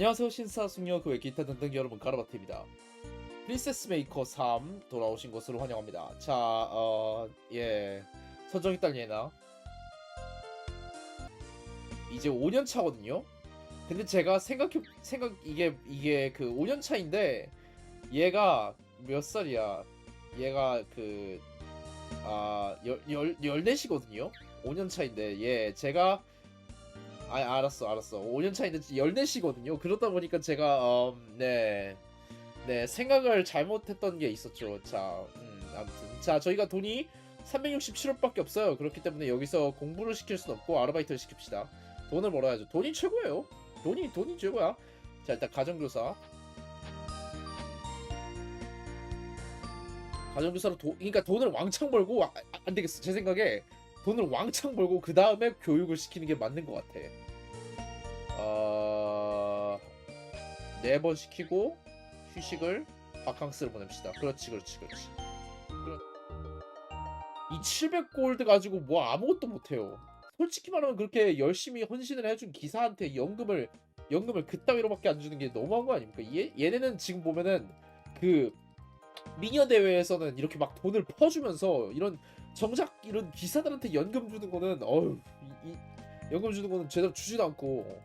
안녕하세요 신사 숙녀. 그외 기타 등등 여러분 가라바트입니다. 프린세스 메이커 3 돌아오신 것으로 환영합니다. 자 어 예. 선정이 딸 예나? 이제 5년 차거든요? 근데 제가 생각해 생각 이게 이게 그 5년 차인데 얘가 몇 살이야? 얘가 그 아 열, 14시거든요? 5년 차인데 얘 제가 아 알았어 알았어. 5년 차인데 14시거든요. 그러다 보니까 제가 음, 네, 네 생각을 잘못했던 게 있었죠. 자 음, 아무튼. 자 저희가 돈이 367원밖에 없어요. 그렇기 때문에 여기서 공부를 시킬 순 없고 아르바이트를 시킵시다. 돈을 벌어야죠. 돈이 최고예요. 돈이 돈이 최고야. 자 일단 가정교사. 가정교사로 도, 그러니까 돈을 왕창 벌고 아, 아, 안 되겠어. 제 생각에 돈을 왕창 벌고 그 다음에 교육을 시키는 게 맞는 것 같아. 네 번 시키고 휴식을 바캉스를 보냅시다. 그렇지, 그렇지, 그렇지. 그렇- 이 700골드 가지고 뭐 아무것도 못해요. 솔직히 말하면 그렇게 열심히 헌신을 해준 기사한테 연금을 연금을 그따위로밖에 안 주는 게 너무한 거 아닙니까? 얘, 얘네는 지금 보면은 그 미녀 대회에서는 이렇게 막 돈을 퍼주면서 이런 정작 이런 기사들한테 연금 주는 거는 어휴 이, 이 연금 주는 거는 제대로 주지도 않고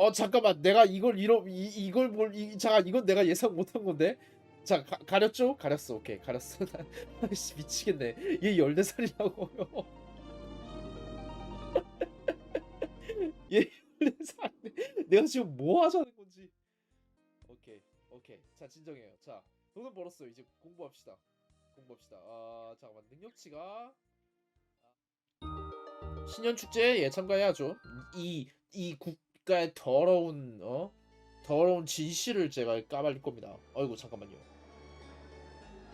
어 잠깐만. 내가 이걸 이러 이, 이걸 뭘 이, 잠깐 이건 내가 예상 못한 건데? 자 가, 가렸죠? 가렸어. 오케이. 가렸어. 아씨 미치겠네. 얘 14살이라고요. 얘 14살인데 내가 지금 뭐 하자는 건지. 오케이. 오케이. 자 진정해요. 자 돈은 벌었어요. 이제 공부합시다. 공부합시다. 아 잠깐만. 능력치가. 아, 신년 축제 예 참가해야죠. 이 이 국 가의 더러운 어 더러운 진실을 제가 까발릴 겁니다. 어이구 잠깐만요.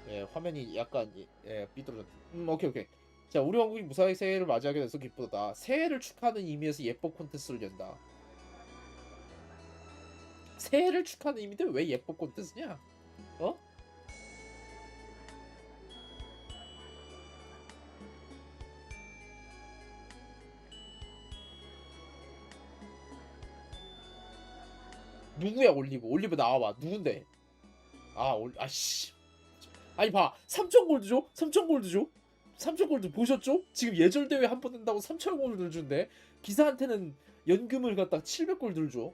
예 화면이 약간 예, 예 삐뚤어졌. 음 오케이 오케이. 자 우리 왕국이 무사히 새해를 맞이하게 돼서 기쁘다. 새해를 축하하는 의미에서 예뻐 콘테스트를 연다. 새해를 축하하는 의미인데 왜 예뻐 콘테스트냐? 어? 누구야 올리브? 올리브 나와봐. 누군데? 아 올, 아씨. 아니 봐. 3천 골드 줘? 3천 골드 줘? 3천 골드 보셨죠? 지금 예절 대회 한 번 된다고 3천 골드를 준대. 기사한테는 연금을 갖다 700 골드를 줘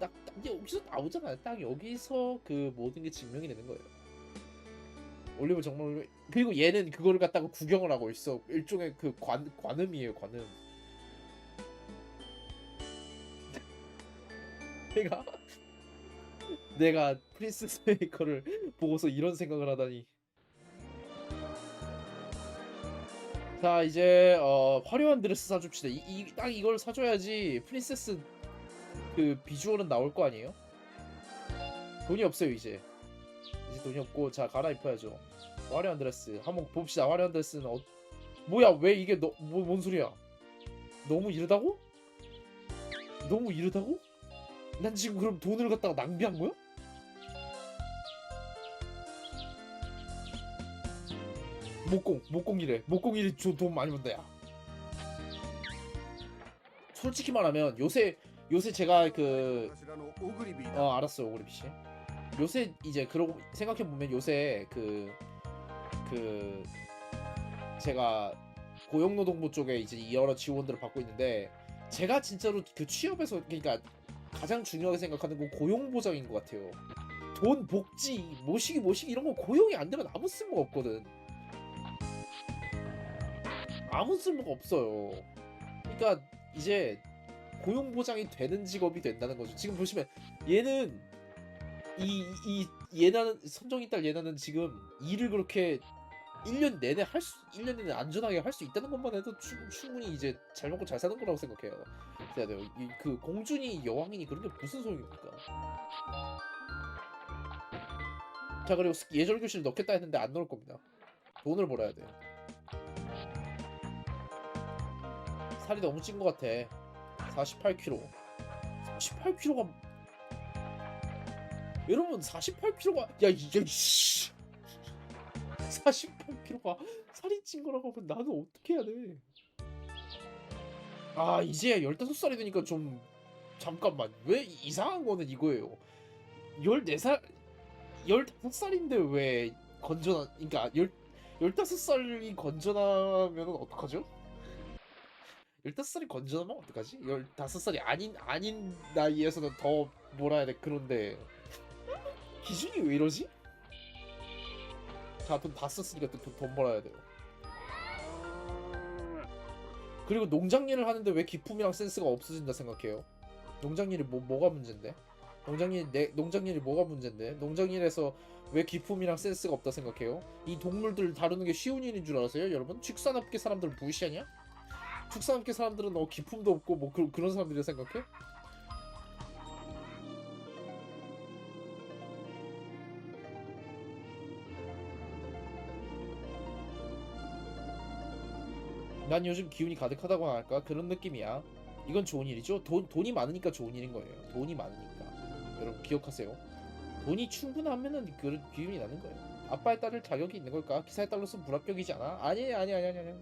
딱 딱 여기서 나오잖아요. 딱 여기서 그 모든 게 증명이 되는 거예요. 올리브 정말. 그리고 얘는 그거를 갖다가 구경을 하고 있어. 일종의 그 관, 관음이에요 관음. 내가 내가 프린세스 메이커를 보고서 이런 생각을 하다니. 자 이제 어, 화려한 드레스 사줍시다. 이, 이, 딱 이걸 사줘야지 프린세스 그 비주얼은 나올 거 아니에요? 돈이 없어요 이제. 이제 돈이 없고 자 갈아입어야죠. 화려한 드레스 한번 봅시다. 화려한 드레스는 어... 뭐야 왜 이게 너, 뭐, 뭔 소리야? 너무 이르다고? 너무 이르다고? 난 지금 그럼 돈을 갖다가 낭비한 거야? 목공 목공이래 목공일이 돈 많이 번다 야 솔직히 말하면 요새 요새 제가 그 어 알았어 오그리비 씨 요새 이제 그러고 생각해 보면 요새 그 그 제가 고용노동부 쪽에 이제 여러 지원들을 받고 있는데 제가 진짜로 그 취업에서 그러니까 가장 중요하게 생각하는 건 고용 보장인 것 같아요. 돈 복지 모시기 모시기 이런 거 고용이 안 되면 아무 쓸모가 없거든. 아무 쓸모가 없어요. 그러니까 이제 고용 보장이 되는 직업이 된다는 거죠. 지금 보시면 얘는 이, 이 예나는 선정이 딸 예나는 지금 일을 그렇게 1년 내내 할 수, 1년 내내 안전하게 할 수 있다는 것만 해도 충, 충분히 이제 잘 먹고 잘 사는 거라고 생각해요. 해야 돼요. 이, 그 공주니 여왕이니 그런 게 무슨 소용입니까? 자 그리고 스- 예절 교실 넣겠다 했는데 안 넣을 겁니다. 돈을 벌어야 돼요. 살이 너무 찐 것 같아. 48kg. 48kg가 여러분 48kg가 야 이게 씨 48kg가 살이 찐 거라고 하면 나는 어떻게 해야 돼? 아 이제 15살이 되니까 좀 잠깐만 왜 이상한 거는 이거예요 14살 15살인데 왜 건전한 그러니까 10, 15살이 건전하면 어떡하죠? 15살이 건전하면 어떡하지? 15살이 아닌 아닌 나이에서는 더 뭐라 해야 돼 그런데 기준이 왜 이러지? 자돈다 썼으니까 또돈 벌어야 돼요 그리고 농장 일을 하는데 왜 기품이랑 센스가 없어진다 생각해요? 농장 일이 뭐 뭐가 문제인데? 농장 일 내 농장 일이 뭐가 문제인데? 농장 일에서 왜 기품이랑 센스가 없다 생각해요? 이 동물들 다루는 게 쉬운 일인 줄 알았어요, 여러분? 축산업계 사람들은 부시하냐? 축산업계 사람들은 어 기품도 없고 뭐 그, 그런 사람들이 생각해? 난 요즘 기운이 가득하다고 할까 그런 느낌이야. 이건 좋은 일이죠. 돈 돈이 많으니까 좋은 일인 거예요. 돈이 많으니까. 여러분 기억하세요. 돈이 충분하면은 그런 기운이 나는 거예요. 아빠에 따를 자격이 있는 걸까? 기사에 따라서 불합격이지 않아? 아니 아니 아니 아니 아니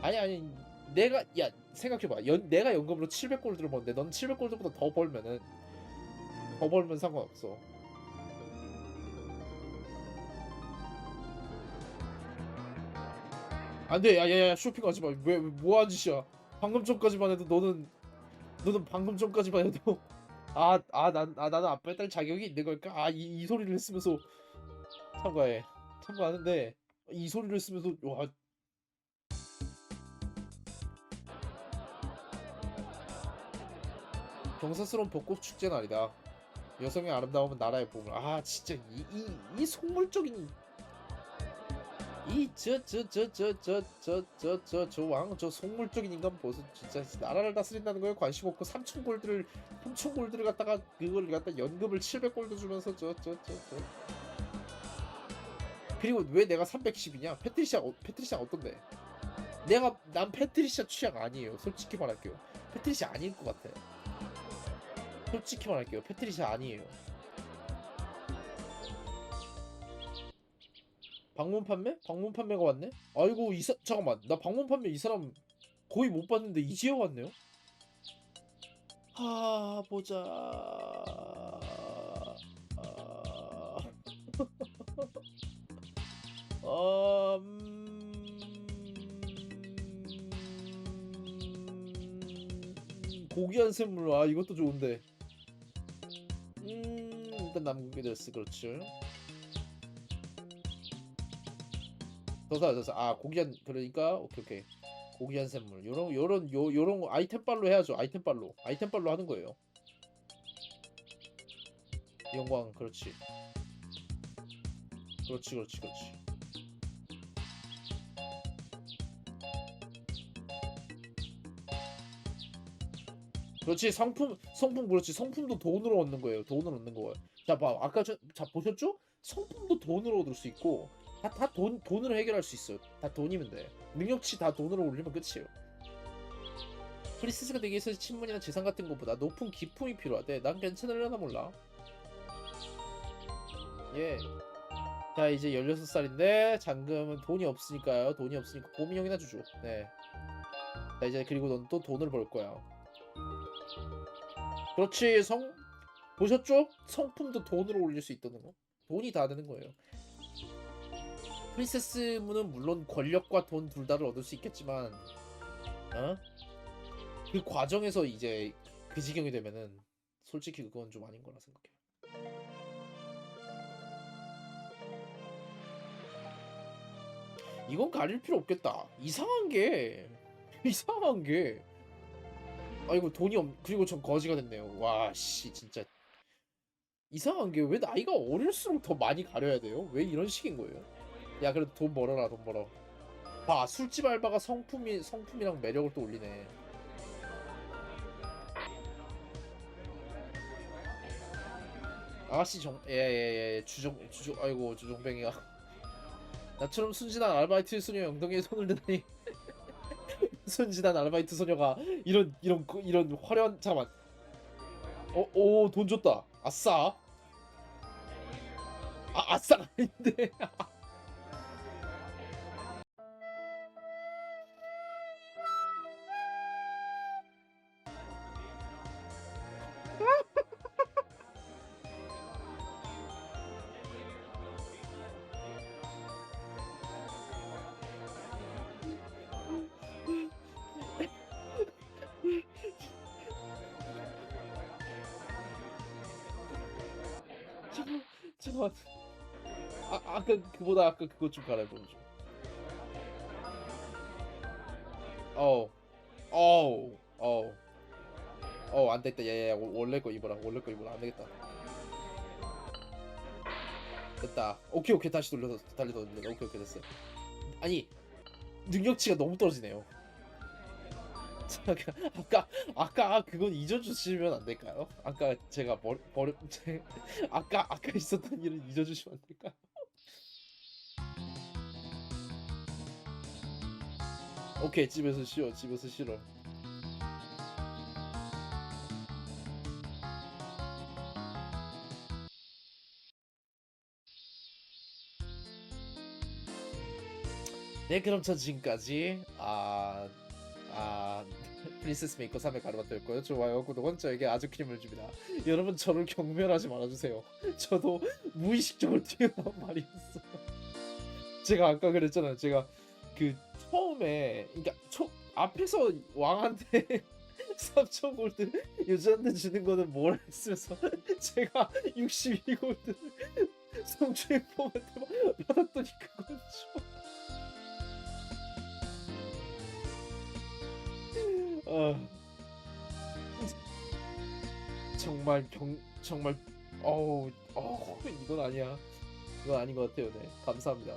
아니 아니 내가 야 생각해봐. 연, 내가 연금으로 700골드를 버는데 넌 700골드보다 더 벌면은 더 벌면 상관없어. 안돼. 야야야 쇼핑하지 마왜 뭐하는 짓이야? 방금 전까지만 해도 너는 너는 방금 전까지만 해도 아 아난 아, 나는 아빠의 딸 자격이 있는 걸까? 아이 이 소리를 쓰면서 참가해. 참가하는데 이 소리를 쓰면서 와 경사스러운 벚꽃 축제 날이다. 여성의 아름다움은 나라의 보물. 아 진짜 이 이 이 속물적인 이 저 저 저 저 저 저 저 저 저 왕 저 속물적인 인간 보소 진짜 나라를 다스린다는 거에 관심 없고 3천 골드를 3천 골드를 갖다가 그걸 갖다 연금을 700 골드 주면서 저 저 저 저. 그리고 왜 내가 310이냐? 패트리샤 어, 패트리샤 어떤데? 내가 난 패트리샤 취향 아니에요. 솔직히 말할게요. 패트리샤 아닐 것 같아 솔직히 말할게요. 패트리샤 아니에요. 방문 판매? 방문 판매가 왔네? 아이고 이사 잠깐만. 나 방문 판매 이 사람 거의 못 봤는데 이제 왔네요? 아 보자. 아... 음... 고귀한 샘물. 아 이것도 좋은데 음 일단 남기게 됐어 그렇죠. 더사 더사. 아 고귀한 그러니까 오케이 오케이. 고귀한 샘물. 요런 요런 요 요런 거 아이템빨로 해야죠. 아이템빨로. 아이템빨로 하는 거예요. 영광 그렇지. 그렇지 그렇지 그렇지 그렇지 성품 성품 그렇지 성품도 돈으로 얻는 거예요 돈으로 얻는 거예요 자 봐 아까 저, 자 보셨죠 성품도 돈으로 얻을 수 있고 다, 다 돈, 돈으로 해결할 수 있어요. 다 돈이면 돼. 능력치 다 돈으로 올리면 끝이에요. 프리스가 되기 위해서 친문이나 재산 같은 것보다 높은 기품이 필요하대. 난 괜찮으려나 몰라. 예. 자, 이제 16살인데, 잔금은 돈이 없으니까요. 돈이 없으니까 고민형이나 주죠. 네. 자, 이제 그리고 넌 또 돈을 벌 거야. 그렇지, 성, 보셨죠? 성품도 돈으로 올릴 수 있다는 거. 돈이 다 되는 거예요. 프린세스 문은 물론 권력과 돈 둘 다를 얻을 수 있겠지만 어? 그 과정에서 이제 그 지경이 되면은 솔직히 그건 좀 아닌 거라 생각해. 이건 가릴 필요 없겠다. 이상한 게 이상한 게 아이고 돈이 없 그리고 전 거지가 됐네요. 와 씨 진짜 이상한 게 왜 나이가 어릴수록 더 많이 가려야 돼요? 왜 이런 식인 거예요? 야 그래도 돈 벌어라 돈 벌어 봐 술집 알바가 성품이 성품이랑 매력을 또 올리네 아가씨 정 예예예 주정 주정 아이고 주정뱅이가 나처럼 순진한 아르바이트 소녀 엉덩이에 손을 대다니 순진한 아르바이트 소녀가 이런 이런 그- 이런 화려한 잠깐만. 어오돈 줬다. 아싸. 아 아싸. 아닌데 아 아까 그보다 아까 그것 좀 갈아입어줘. 어우 어우 어우 어우 안 됐다 야야야 원래 거 입어라 원래 거 입어라 안 되겠다. 됐다. 오케이 오케이 다시 돌려서 다시 돌려. 오케이 오케이 됐어. 아니 능력치가 너무 떨어지네요. 아까 아까 그건 잊어주시면 안 될까요? 아까 제가 제, 아까 아까 있었던 일을 잊어주시면 안 될까요? 오케이 집에서 쉬어 집에서 쉬어. 네 그럼 전 지금까지 아, 아 프린세스 메이커 3의 가르마토였고요. 좋아요 구독은 저에게 아주 큰 힘을 줍니다. 여러분 저를 경멸하지 말아주세요. 저도 무의식적으로 튀어나온 말이었어요. 제가 아까 그랬잖아요. 제가 그 처음에 그러니까 초, 앞에서 왕한테 3천 골드 여자한테 주는 거는 뭘 했으면서 제가 62골드 성주의 폼한테 받았더니 그건 좀 아 정말 경 정말 어우 어 이건 아니야. 이건 아닌 것 같아요. 네 감사합니다